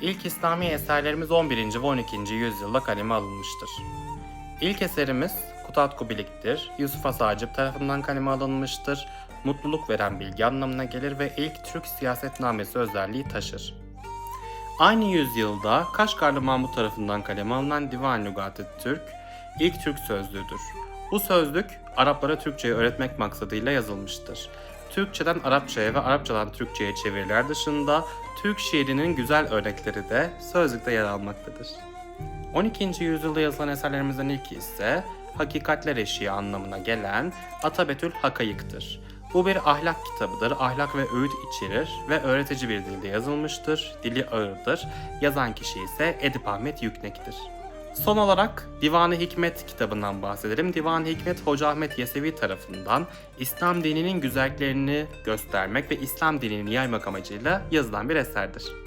İlk İslami eserlerimiz 11. ve 12. yüzyılda kaleme alınmıştır. İlk eserimiz Kutat Kubilik'tir. Yusuf Asacip tarafından kaleme alınmıştır. Mutluluk veren bilgi anlamına gelir ve ilk Türk siyasetnamesi özelliği taşır. Aynı yüzyılda Kaşgarlı Mahmut tarafından kaleme alınan Divan Lügat-ı Türk ilk Türk sözlüğüdür. Bu sözlük Araplara Türkçeyi öğretmek maksadıyla yazılmıştır. Türkçeden Arapçaya ve Arapçadan Türkçe'ye çeviriler dışında Türk şiirinin güzel örnekleri de sözlükte yer almaktadır. 12. yüzyılda yazılan eserlerimizden ilki ise Hakikatler Eşiği anlamına gelen Atabetül Hakayık'tır. Bu bir ahlak kitabıdır. Ahlak ve öğüt içerir ve öğretici bir dilde yazılmıştır. Dili ağırdır. Yazan kişi ise Edip Ahmet Yüknek'tir. Son olarak Divan-ı Hikmet kitabından bahsedelim. Divan-ı Hikmet Hoca Ahmet Yesevi tarafından İslam dininin güzelliklerini göstermek ve İslam dinini yaymak amacıyla yazılan bir eserdir.